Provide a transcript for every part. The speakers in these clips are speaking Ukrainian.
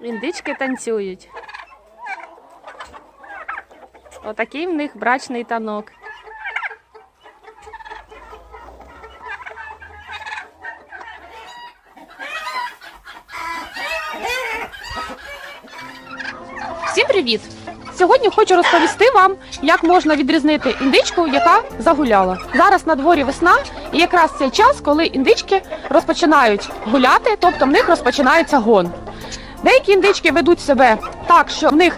Індички танцюють. Отакий в них брачний танок. Всім привіт! Сьогодні хочу розповісти вам, як можна відрізнити індичку, яка загуляла. Зараз на дворі весна, і якраз цей час, коли індички розпочинають гуляти, тобто в них розпочинається гон. Деякі індички ведуть себе так, що в них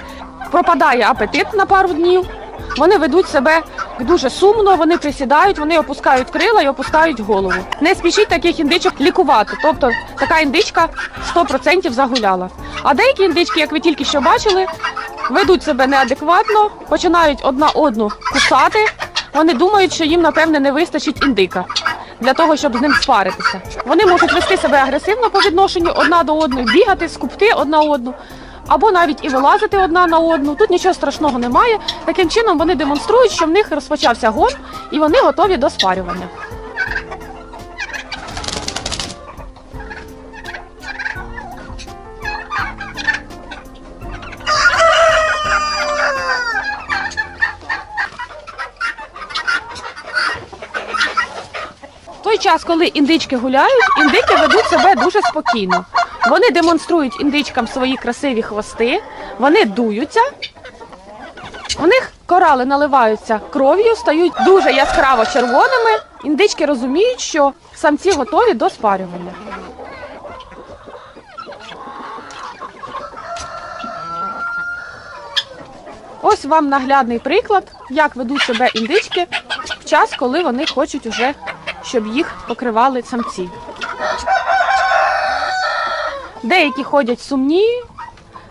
пропадає апетит на пару днів. Вони ведуть себе дуже сумно, вони присідають, вони опускають крила і опускають голову. Не спішіть таких індичок лікувати. Тобто така індичка 100% загуляла. А деякі індички, як ви тільки що бачили, ведуть себе неадекватно, починають одна одну кусати. Вони думають, що їм, напевне, не вистачить індика для того, щоб з ним спаритися. Вони можуть вести себе агресивно по відношенню одна до одної, бігати, скупти одна одну, або навіть і вилазити одна на одну. Тут нічого страшного немає. Таким чином вони демонструють, що в них розпочався гон і вони готові до спарювання. Час, коли індички гуляють, індики ведуть себе дуже спокійно. Вони демонструють індичкам свої красиві хвости, вони дуються. У них корали наливаються кров'ю, стають дуже яскраво червоними. Індички розуміють, що самці готові до спарювання. Ось вам наглядний приклад, як ведуть себе індички в час, коли вони хочуть уже, щоб їх покривали самці. Деякі ходять сумні,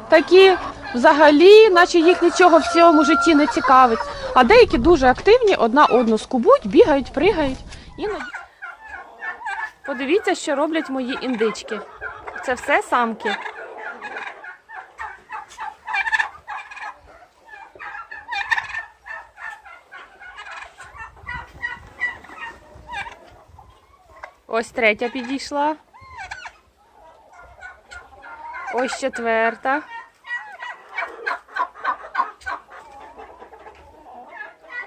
такі взагалі, наче їх нічого в цьому житті не цікавить. А деякі дуже активні, одна одну скубуть, бігають, пригають. Іноді. Подивіться, що роблять мої індички. Це все самки. Ось третя підійшла. Ось четверта.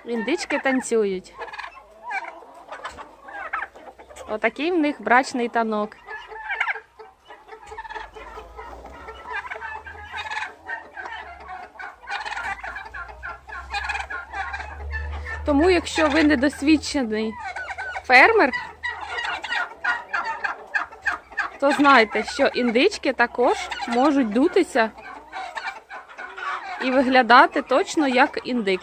Індички танцюють. Отакий в них брачний танок. Тому, якщо ви недосвідчений фермер, то знайте, що індички також можуть дутися і виглядати точно як індик.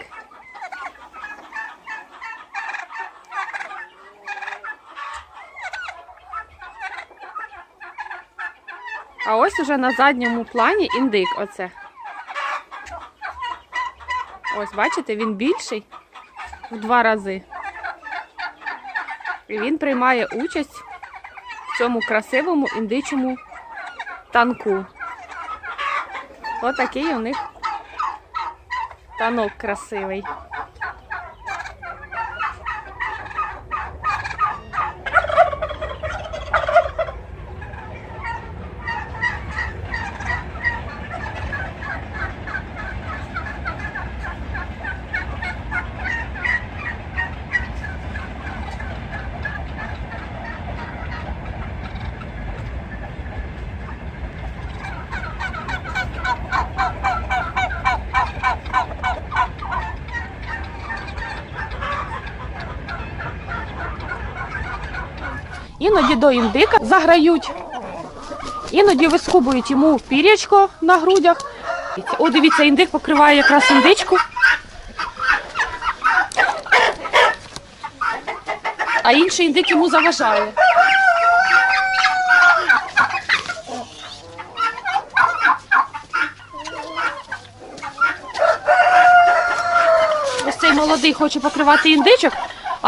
А ось уже на задньому плані індик оце. Ось, бачите, він більший в два рази. І він приймає участь цьому красивому індичому танку. Отакий у них танок красивий. Іноді до індика заграють, іноді вискубують йому пірячко на грудях. О, дивіться, індик покриває якраз індичку. А інший індик йому заважає. Ось цей молодий хоче покривати індичок,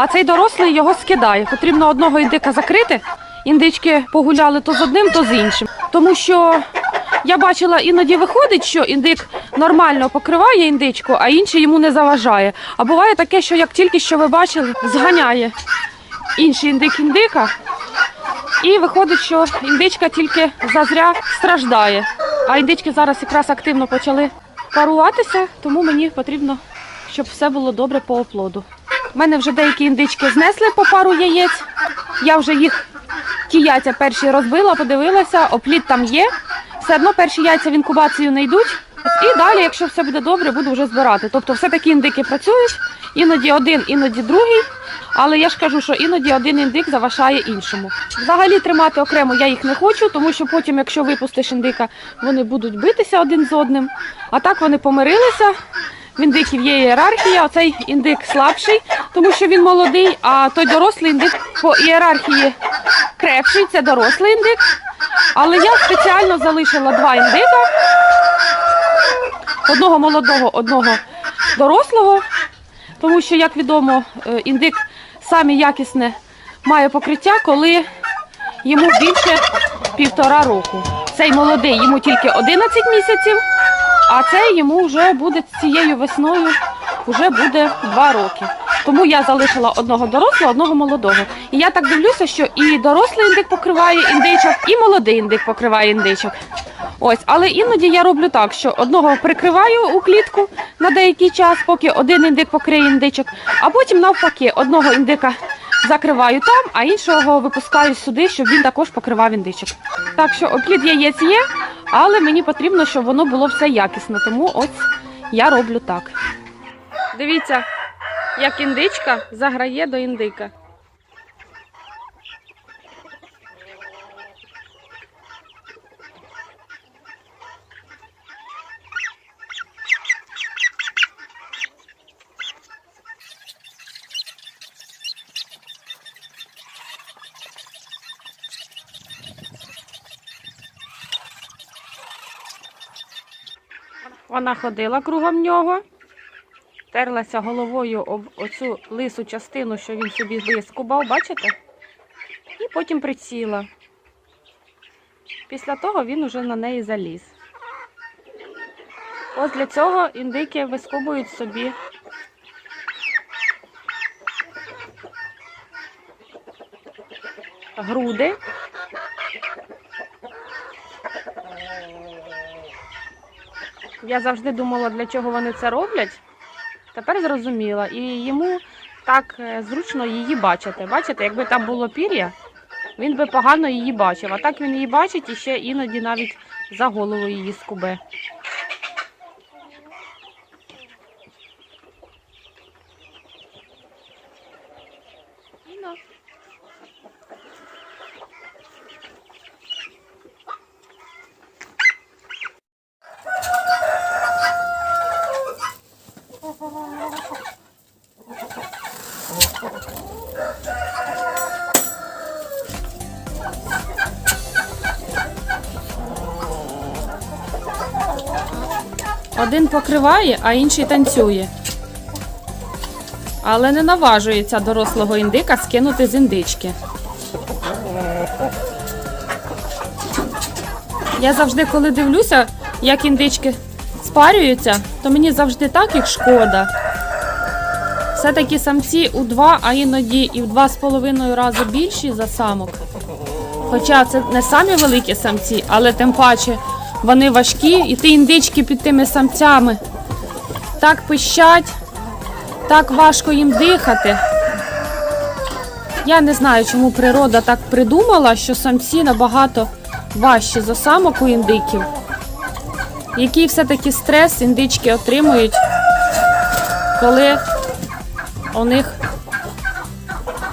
а цей дорослий його скидає. Потрібно одного індика закрити. Індички погуляли то з одним, то з іншим. Тому що я бачила, іноді виходить, що індик нормально покриває індичку, а інший йому не заважає. А буває таке, що як тільки що ви бачили, зганяє інший індик індика, і виходить, що індичка тільки зазря страждає. А індички зараз якраз активно почали паруватися, тому мені потрібно, щоб все було добре по оплоду. У мене вже деякі індички знесли по пару яєць. Я вже їх ті яйця перші розбила, подивилася, оплід там є. Все одно перші яйця в інкубацію не йдуть. І далі, якщо все буде добре, буду вже збирати. Тобто все-таки індики працюють, іноді один, іноді другий. Але я ж кажу, що іноді один індик заважає іншому. Взагалі тримати окремо я їх не хочу, тому що потім, якщо випустиш індика, вони будуть битися один з одним. А так вони помирилися. В індиків є ієрархія, оцей індик слабший, тому що він молодий, а той дорослий індик по ієрархії крепший, це дорослий індик. Але я спеціально залишила два індика. Одного молодого, одного дорослого, тому що, як відомо, е, індик саме якісне має покриття, коли йому більше півтора року. Цей молодий йому тільки 11 місяців, а цей йому вже буде цією весною вже буде 2 роки. Тому я залишила одного дорослого, одного молодого. І я так дивлюся, що і дорослий індик покриває індичок, і молодий індик покриває індичок. Ось, але іноді я роблю так, що одного прикриваю у клітку на деякий час, поки один індик покриє індичок, а потім навпаки одного індика закриваю там, а іншого випускаю сюди, щоб він також покривав індичок. Так що оплід яєць є, але мені потрібно, щоб воно було все якісно. Тому ось я роблю так. Дивіться, як індичка заграє до індика. Вона ходила кругом нього, терлася головою об оцю лису частину, що він собі вискубав, бачите? І потім присіла. Після того він уже на неї заліз. Ось для цього індики вискубують собі груди. Я завжди думала, для чого вони це роблять. Тепер зрозуміла. І йому так е, зручно її бачити. Бачите, якби там було пір'я, він би погано її бачив. А так він її бачить і ще іноді навіть за голову її скубе. Один покриває, а інший танцює. Але не наважується дорослого індика скинути з індички. Я завжди, коли дивлюся, як індички спарюються, то мені завжди так їх шкода. Все-таки самці у два, а іноді і в два з половиною рази більші за самок. Хоча це не самі великі самці, але тим паче вони важкі, і ті індички під тими самцями так пищать, так важко їм дихати. Я не знаю, чому природа так придумала, що самці набагато важчі за самок у індиків. Який все-таки стрес індички отримують, коли у них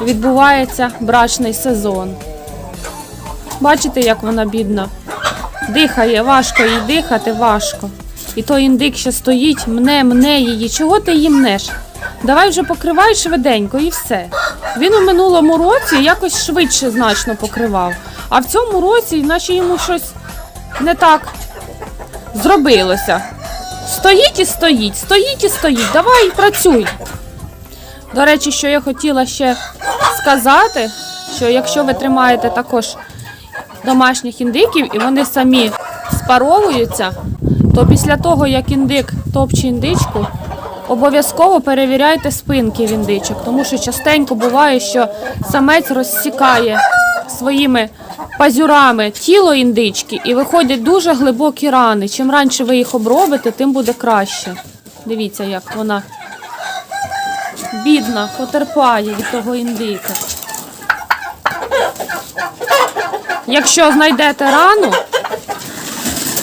відбувається брачний сезон. Бачите, як вона бідна? Дихає, важко їй дихати, важко. І той індик ще стоїть, мне, мне її. Чого ти її мнеш? Давай вже покривай швиденько і все. Він у минулому році якось швидше значно покривав. А в цьому році, наче йому щось не так зробилося. Стоїть і стоїть, стоїть і стоїть. Давай працюй. До речі, що я хотіла ще сказати, що якщо ви тримаєте також домашніх індиків і вони самі спаровуються, то після того, як індик топче індичку, обов'язково перевіряйте спинки в індичок, тому що частенько буває, що самець розсікає своїми пазюрами тіло індички і виходять дуже глибокі рани. Чим раніше ви їх обробите, тим буде краще. Дивіться, як вона бідна, потерпає від того індика. Якщо знайдете рану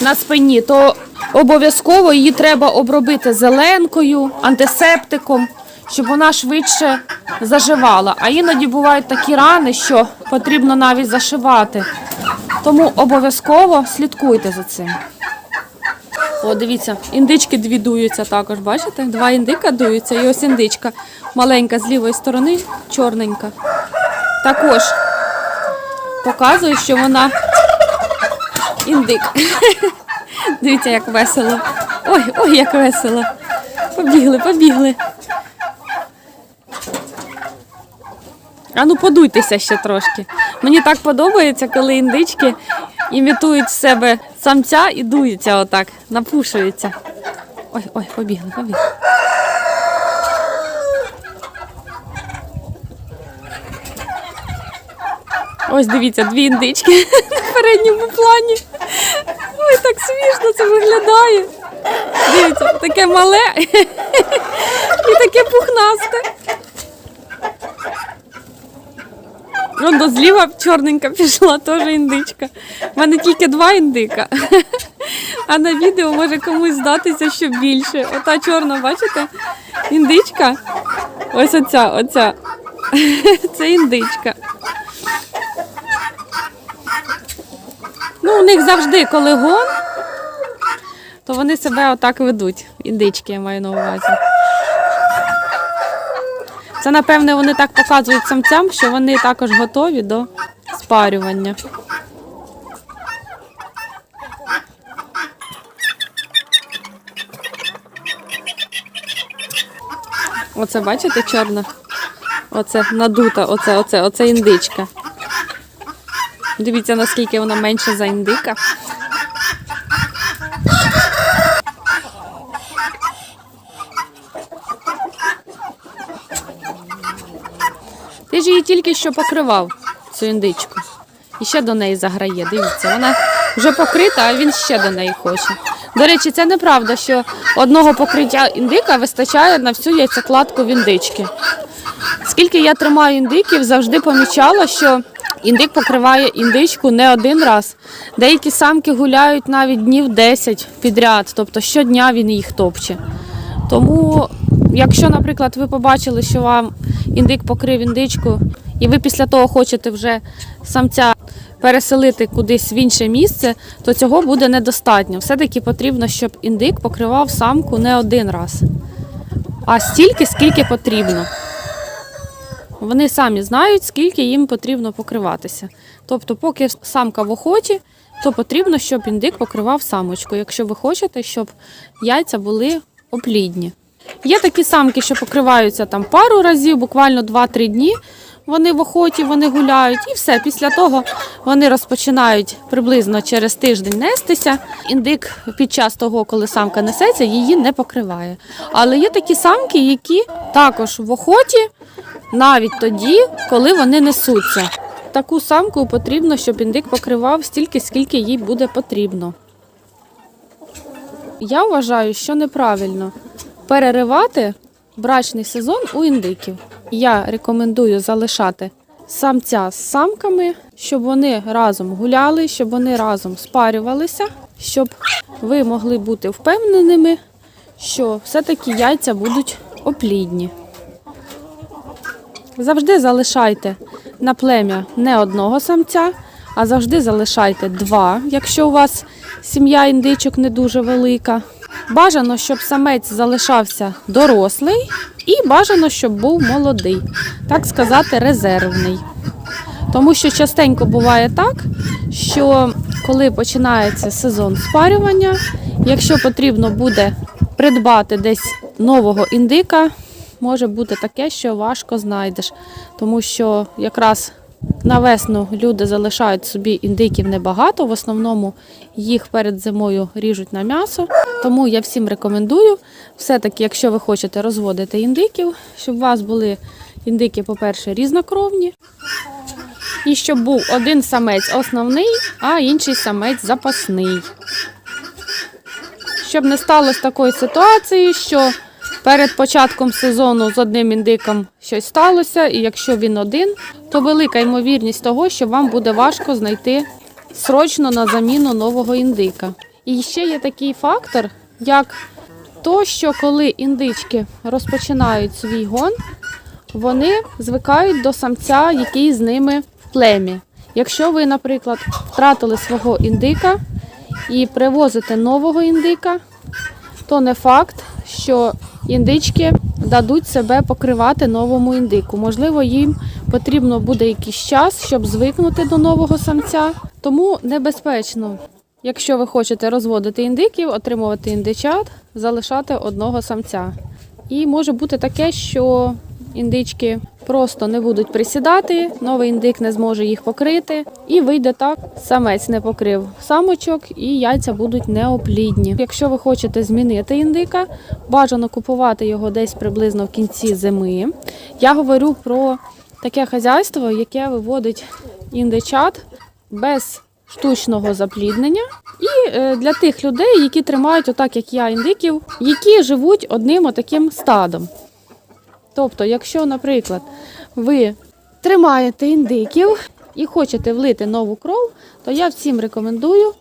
на спині, то обов'язково її треба обробити зеленкою, антисептиком, щоб вона швидше заживала. А іноді бувають такі рани, що потрібно навіть зашивати. Тому обов'язково слідкуйте за цим. О, дивіться, індички дві дуються також, бачите? Два індика дуються, і ось індичка маленька з лівої сторони, чорненька. Також показує, що вона індик. Дивіться, як весело. Ой, ой, як весело. Побігли, побігли. А ну подуйтеся ще трошки. Мені так подобається, коли індички імітують в себе самця і дуються отак, напушуються. Ой, ой, побігли, побігли. Ось дивіться, дві індички на передньому плані. Ой, так смішно це виглядає. Дивіться, таке мале і таке пухнасте. Вон до зліва чорненька пішла, теж індичка. У мене тільки два індика. А на відео може комусь здатися, що більше. Ота чорна, бачите? Індичка. Ось оця, оця. Це індичка. Ну, у них завжди, коли гон, то вони себе отак ведуть. Індички я маю на увазі. Це, напевне, вони так показують самцям, що вони також готові до спарювання. Оце бачите, чорна? Оце надута, оце, оце, оце індичка. Дивіться, наскільки вона менша за індика. Її тільки що покривав, цю індичку. І ще до неї заграє. Дивіться, вона вже покрита, а він ще до неї хоче. До речі, це неправда, що одного покриття індика вистачає на всю яйцекладку в індички. Скільки я тримаю індиків, завжди помічала, що індик покриває індичку не один раз. Деякі самки гуляють навіть днів 10 підряд, тобто щодня він їх топче. Тому, якщо, наприклад, ви побачили, що вам індик покрив індичку, і ви після того хочете вже самця переселити кудись в інше місце, то цього буде недостатньо. Все-таки потрібно, щоб індик покривав самку не один раз, а стільки, скільки потрібно. Вони самі знають, скільки їм потрібно покриватися. Тобто, поки самка в охоті, то потрібно, щоб індик покривав самочку, якщо ви хочете, щоб яйця були оплідні. Є такі самки, що покриваються там пару разів, буквально 2-3 дні. Вони в охоті, вони гуляють, і все. Після того вони розпочинають приблизно через тиждень нестися. Індик під час того, коли самка несеться, її не покриває. Але є такі самки, які також в охоті, навіть тоді, коли вони несуться. Таку самку потрібно, щоб індик покривав стільки, скільки їй буде потрібно. Я вважаю, що неправильно переривати брачний сезон у індиків. Я рекомендую залишати самця з самками, щоб вони разом гуляли, щоб вони разом спарювалися, щоб ви могли бути впевненими, що все-таки яйця будуть оплідні. Завжди залишайте на плем'я не одного самця, а завжди залишайте два, якщо у вас сім'я індичок не дуже велика. Бажано, щоб самець залишався дорослий, і бажано, щоб був молодий, так сказати, резервний. Тому що частенько буває так, що коли починається сезон спарювання, якщо потрібно буде придбати десь нового індика, може бути таке, що важко знайдеш, тому що якраз на весну люди залишають собі індиків небагато, в основному їх перед зимою ріжуть на м'ясо. Тому я всім рекомендую, все-таки, якщо ви хочете розводити індиків, щоб у вас були індики, по-перше, різнокровні, І щоб був один самець основний, а інший самець запасний. Щоб не сталося такої ситуації, що перед початком сезону з одним індиком щось сталося, і якщо він один, то велика ймовірність того, що вам буде важко знайти срочно на заміну нового індика. І ще є такий фактор, як то, що коли індички розпочинають свій гон, вони звикають до самця, який з ними в племі. Якщо ви, наприклад, втратили свого індика і привозите нового індика, то не факт, що індички дадуть себе покривати новому індику. Можливо, їм потрібно буде якийсь час, щоб звикнути до нового самця. Тому небезпечно, якщо ви хочете розводити індиків, отримувати індичат, залишати одного самця. І може бути таке, що індички просто не будуть присідати, новий індик не зможе їх покрити, і вийде так, самець не покрив самочок, і яйця будуть неоплідні. Якщо ви хочете змінити індика, бажано купувати його десь приблизно в кінці зими. Я говорю про таке хазяйство, яке виводить індичат без штучного запліднення. І е, для тих людей, які тримають, отак як я, індиків, які живуть одним отаким стадом. Тобто, якщо, наприклад, ви тримаєте індиків і хочете влити нову кров, то я всім рекомендую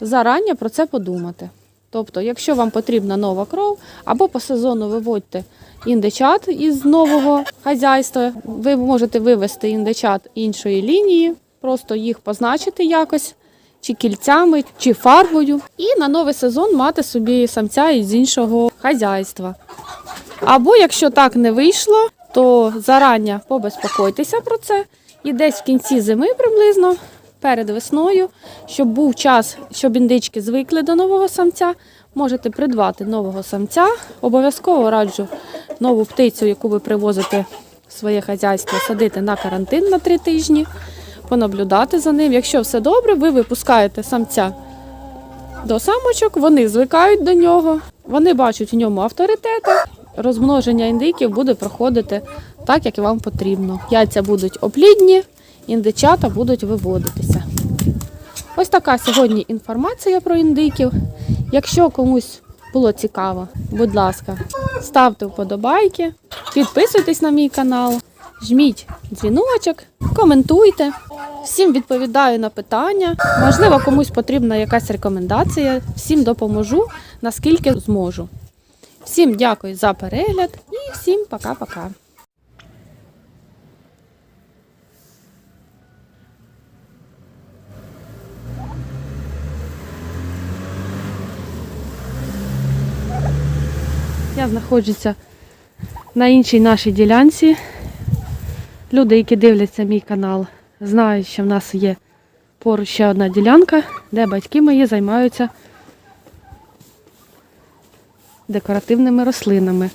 зарані про це подумати. Тобто, якщо вам потрібна нова кров, або по сезону виводьте індичат із нового хазяйства, ви можете вивести індичат іншої лінії, просто їх позначити якось, чи кільцями, чи фарбою, і на новий сезон мати собі самця із іншого хазяйства. Або якщо так не вийшло, то зарання побезпокойтеся про це. І десь в кінці зими приблизно, перед весною, щоб був час, щоб індички звикли до нового самця, можете придбати нового самця. Обов'язково раджу нову птицю, яку ви привозите в своє хазяйство, садити на карантин на три тижні, понаблюдати за ним. Якщо все добре, ви випускаєте самця до самочок, вони звикають до нього, вони бачать в ньому авторитета. Розмноження індиків буде проходити так, як вам потрібно. Яйця будуть оплідні, індичата будуть виводитися. Ось така сьогодні інформація про індиків. Якщо комусь було цікаво, будь ласка, ставте вподобайки, підписуйтесь на мій канал, жміть дзвіночок, коментуйте. Всім відповідаю на питання. Можливо, комусь потрібна якась рекомендація. Всім допоможу, наскільки зможу. Всім дякую за перегляд і всім пока-пока. Я знаходжуся на іншій нашій ділянці. Люди, які дивляться мій канал, знають, що в нас є поруч ще одна ділянка, де батьки мої займаються декоративними рослинами.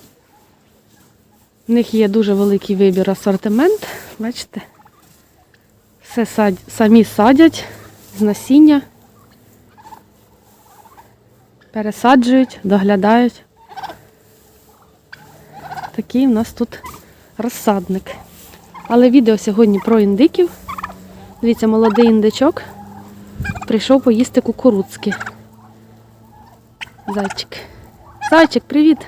В них є дуже великий вибір асортимент. Бачите? Все сад... самі садять з насіння, пересаджують, доглядають. Такий у нас тут розсадник. Але відео сьогодні про індиків. Дивіться, молодий індичок прийшов поїсти кукурудзки. Зайчик. Зайчик, привіт.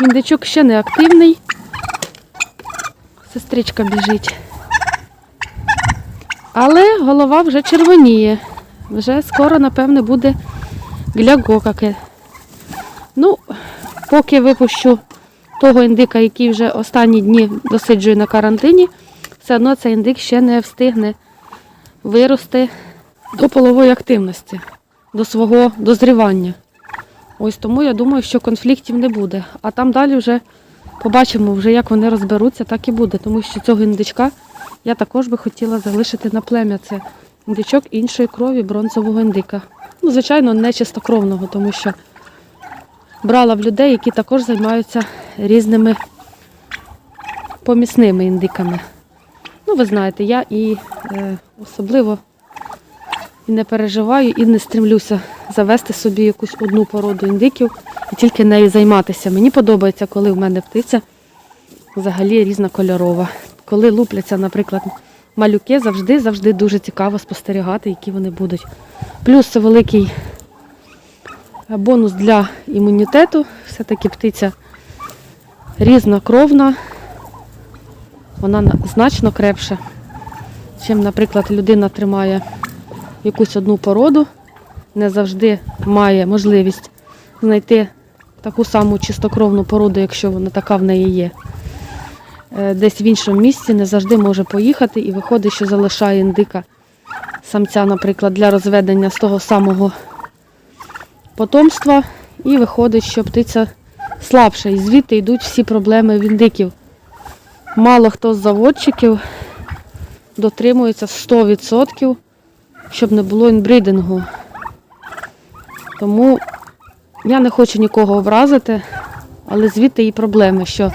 Індичок ще не активний. Сестричка біжить. Але голова вже червоніє. Вже скоро, напевне, буде глягокаке. Ну, поки випущу того індика, який вже останні дні досиджує на карантині, все одно цей індик ще не встигне вирости до полової активності, до свого дозрівання. Ось тому я думаю, що конфліктів не буде. А там далі вже побачимо, вже як вони розберуться, так і буде. Тому що цього індичка я також би хотіла залишити на плем'я. Це індичок іншої крові бронзового індика. Ну, звичайно, не чистокровного, тому що брала в людей, які також займаються різними помісними індиками. Ну, ви знаєте, я і е, особливо і не переживаю, і не стремлюся завести собі якусь одну породу індиків і тільки нею займатися. Мені подобається, коли в мене птиця взагалі різнокольорова. коли лупляться, наприклад, малюки, завжди завжди дуже цікаво спостерігати, які вони будуть. Плюс це великий бонус для імунітету. Все-таки птиця різнокровна, вона значно крепша, чим, наприклад, людина тримає якусь одну породу, не завжди має можливість знайти таку саму чистокровну породу, якщо вона така в неї є. Е, Десь в іншому місці не завжди може поїхати і виходить, що залишає індика самця, наприклад, для розведення з того самого потомства, і виходить, що птиця слабша. І звідти йдуть всі проблеми в індиків. Мало хто з заводчиків дотримується 100%, щоб не було інбридингу. Тому я не хочу нікого образити, але звідти і проблеми, що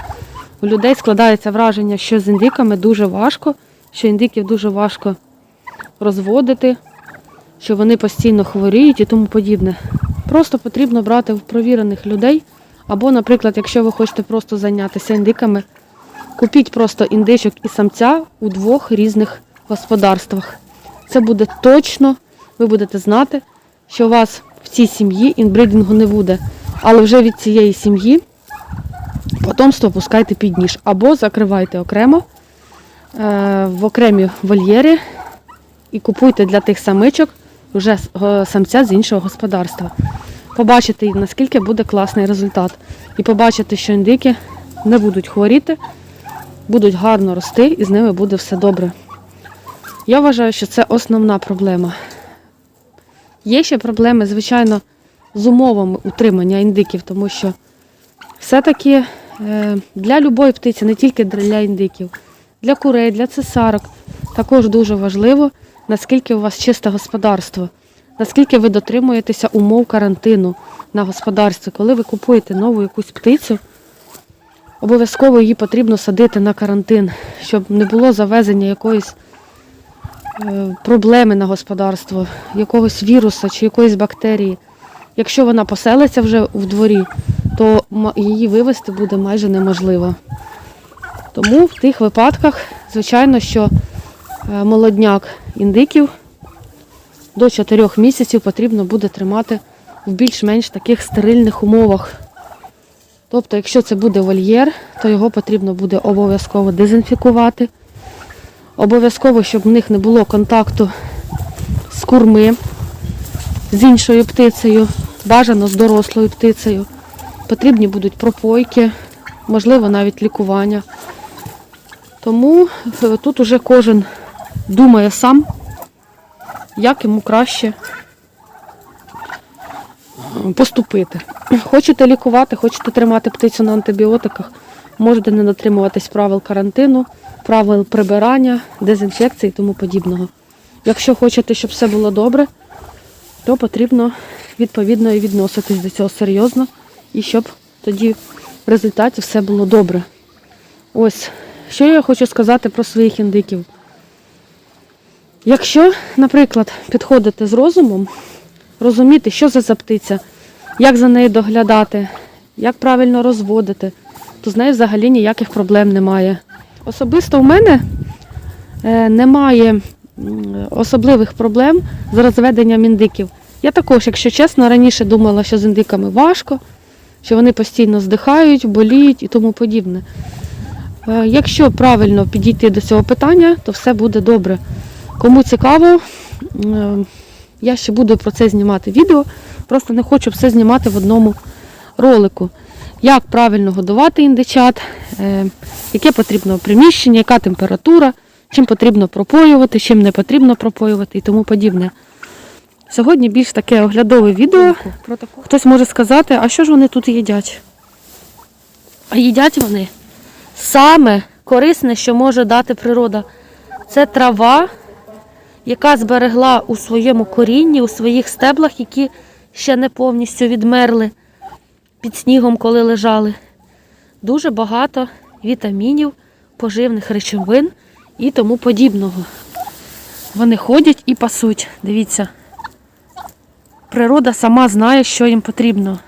у людей складається враження, що з індиками дуже важко, що індиків дуже важко розводити, що вони постійно хворіють і тому подібне. Просто потрібно брати в провірених людей. Або, наприклад, якщо ви хочете просто зайнятися індиками, купіть просто індичок і самця у двох різних господарствах. Це буде точно, ви будете знати, що у вас в цій сім'ї інбридингу не буде. Але вже від цієї сім'ї потомство пускайте під ніж. Або закривайте окремо е, в окремі вольєри і купуйте для тих самичок вже е, самця з іншого господарства. Побачите, наскільки буде класний результат. І побачите, що індики не будуть хворіти, будуть гарно рости і з ними буде все добре. Я вважаю, що це основна проблема. Є ще проблеми, звичайно, з умовами утримання індиків, тому що все-таки е, для любої птиці, не тільки для індиків, для курей, для цесарок, також дуже важливо, наскільки у вас чисте господарство, наскільки ви дотримуєтеся умов карантину на господарстві. Коли ви купуєте нову якусь птицю, обов'язково її потрібно садити на карантин, щоб не було завезення якоїсь е, проблеми на господарство, якогось віруса чи якоїсь бактерії. Якщо вона поселиться вже в дворі, то її вивезти буде майже неможливо. Тому в тих випадках, звичайно, що молодняк індиків до 4 місяців потрібно буде тримати в більш-менш таких стерильних умовах. Тобто, якщо це буде вольєр, то його потрібно буде обов'язково дезінфікувати. Обов'язково, щоб в них не було контакту з курми, з іншою птицею, бажано з дорослою птицею. Потрібні будуть пропойки, можливо, навіть лікування. Тому е, тут уже кожен думає сам, як йому краще поступити. Хочете лікувати, хочете тримати птицю на антибіотиках, можете не дотримуватись правил карантину, правил прибирання, дезінфекції і тому подібного. Якщо хочете, щоб все було добре, то потрібно відповідно і відноситись до цього серйозно, і щоб тоді в результаті все було добре. Ось, що я хочу сказати про своїх індиків. Якщо, наприклад, підходити з розумом, розуміти, що це за птиця, як за нею доглядати, як правильно розводити, то з нею взагалі ніяких проблем немає. Особисто в мене е, немає особливих проблем з розведенням індиків. Я також, якщо чесно, раніше думала, що з індиками важко, що вони постійно здихають, боліють і тому подібне. Е, Якщо правильно підійти до цього питання, то все буде добре. Кому цікаво, е, я ще буду про це знімати відео, просто не хочу все знімати в одному ролику. Як правильно годувати індичат, е, яке потрібно приміщення, яка температура, чим потрібно пропоювати, чим не потрібно пропоювати і тому подібне. Сьогодні більш таке оглядове відео. Хтось може сказати, а що ж вони тут їдять? А їдять вони саме корисне, що може дати природа. Це трава, яка зберегла у своєму корінні, у своїх стеблах, які ще не повністю відмерли під снігом, коли лежали. Дуже багато вітамінів, поживних речовин і тому подібного. Вони ходять і пасуть. Дивіться. Природа сама знає, що їм потрібно.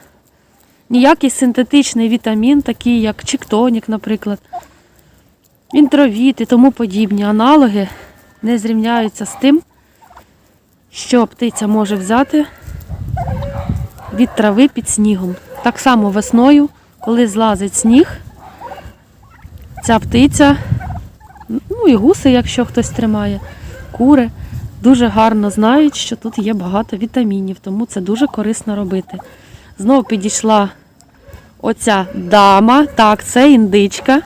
Ніякий синтетичний вітамін, такий як чіктонік, наприклад, інтровіт і тому подібні аналоги не зрівняються з тим, що птиця може взяти від трави під снігом. Так само весною, коли злазить сніг, ця птиця, ну і гуси, якщо хтось тримає, кури, дуже гарно знають, що тут є багато вітамінів, тому це дуже корисно робити. Знову підійшла оця дама, так, це індичка,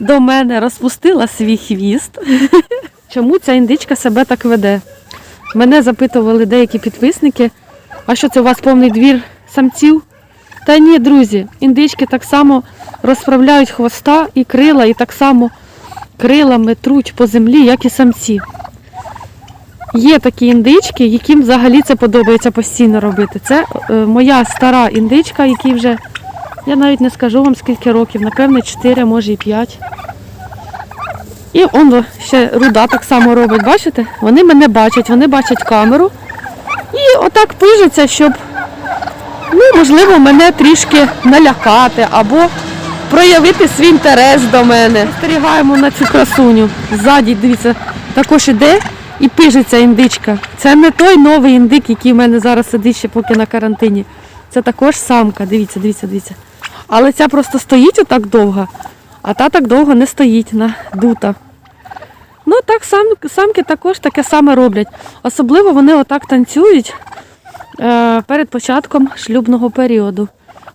до мене розпустила свій хвіст. Чому ця індичка себе так веде? Мене запитували деякі підписники, а що це у вас повний двір самців? Та ні, друзі, індички так само розправляють хвоста і крила, і так само крилами труть по землі, як і самці. Є такі індички, яким взагалі це подобається постійно робити. Це е, моя стара індичка, якій вже, я навіть не скажу вам скільки років, напевно, 4, може і 5. І он ще руда так само робить, бачите? Вони мене бачать, вони бачать камеру. І отак пижаться, щоб, ну, можливо, мене трішки налякати або проявити свій інтерес до мене. Спостерігаємо на цю красуню. Ззаді, дивіться, також іде і пижиться індичка. Це не той новий індик, який в мене зараз сидить ще поки на карантині. Це також самка. Дивіться, дивіться, дивіться. Але ця просто стоїть отак довго, а та так довго не стоїть надута. Ну так сам, самки також таке саме роблять. Особливо вони отак танцюють е, перед початком шлюбного періоду.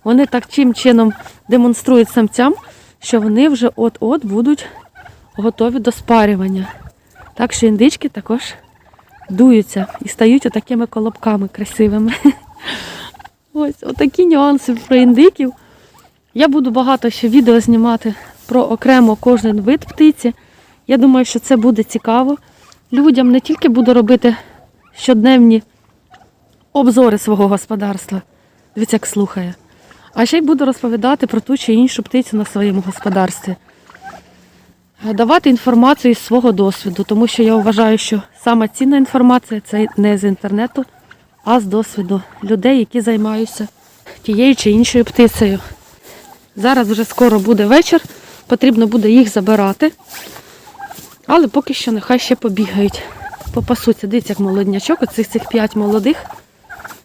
Вони таким чином демонструють самцям, що вони вже от-от будуть готові до спарювання. Так що індички також дуються і стають отакими колобками красивими. Ось отакі нюанси про індиків. Я буду багато ще відео знімати про окремо кожен вид птиці. Я думаю, що це буде цікаво. Людям не тільки буду робити щоденні обзори свого господарства. Дивіться, як слухає. А ще й буду розповідати про ту чи іншу птицю на своєму господарстві. Давати інформацію із свого досвіду, тому що я вважаю, що сама цінна інформація це не з інтернету, а з досвіду людей, які займаються тією чи іншою птицею. Зараз вже скоро буде вечір, потрібно буде їх забирати. Але поки що нехай ще побігають. Попасуться. Дивіться, як молоднячок, оцих цих п'ять молодих,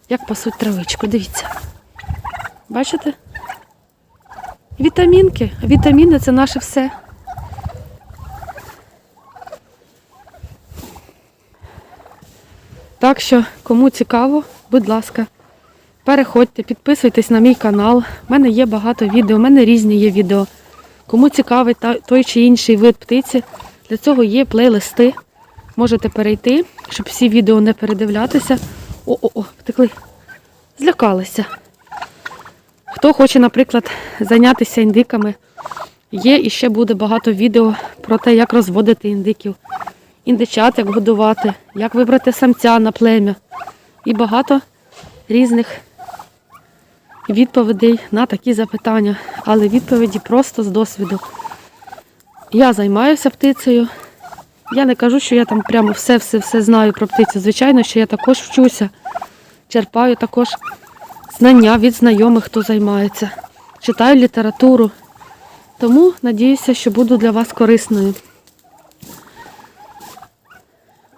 як пасуть травичку. Дивіться. Бачите? Вітамінки. Вітаміни це наше все. Так що, кому цікаво, будь ласка, переходьте, підписуйтесь на мій канал. У мене є багато відео, у мене різні є відео. Кому цікавий той чи інший вид птиці, для цього є плейлисти. Можете перейти, щоб всі відео не передивлятися. О-о-о, втекли. Злякалися. Хто хоче, наприклад, зайнятися індиками, є і ще буде багато відео про те, як розводити індиків, індичат, як годувати, як вибрати самця на плем'я. І багато різних відповідей на такі запитання. Але відповіді просто з досвіду. Я займаюся птицею. Я не кажу, що я там прямо все-все-все знаю про птицю. Звичайно, що я також вчуся, черпаю також знання від знайомих, хто займається. Читаю літературу. Тому надіюся, що буду для вас корисною.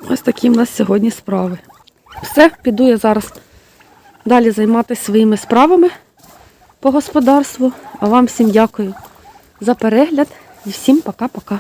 Ось такі в нас сьогодні справи. Все, піду я зараз далі займатися своїми справами по господарству. А вам всім дякую за перегляд і всім пока-пока.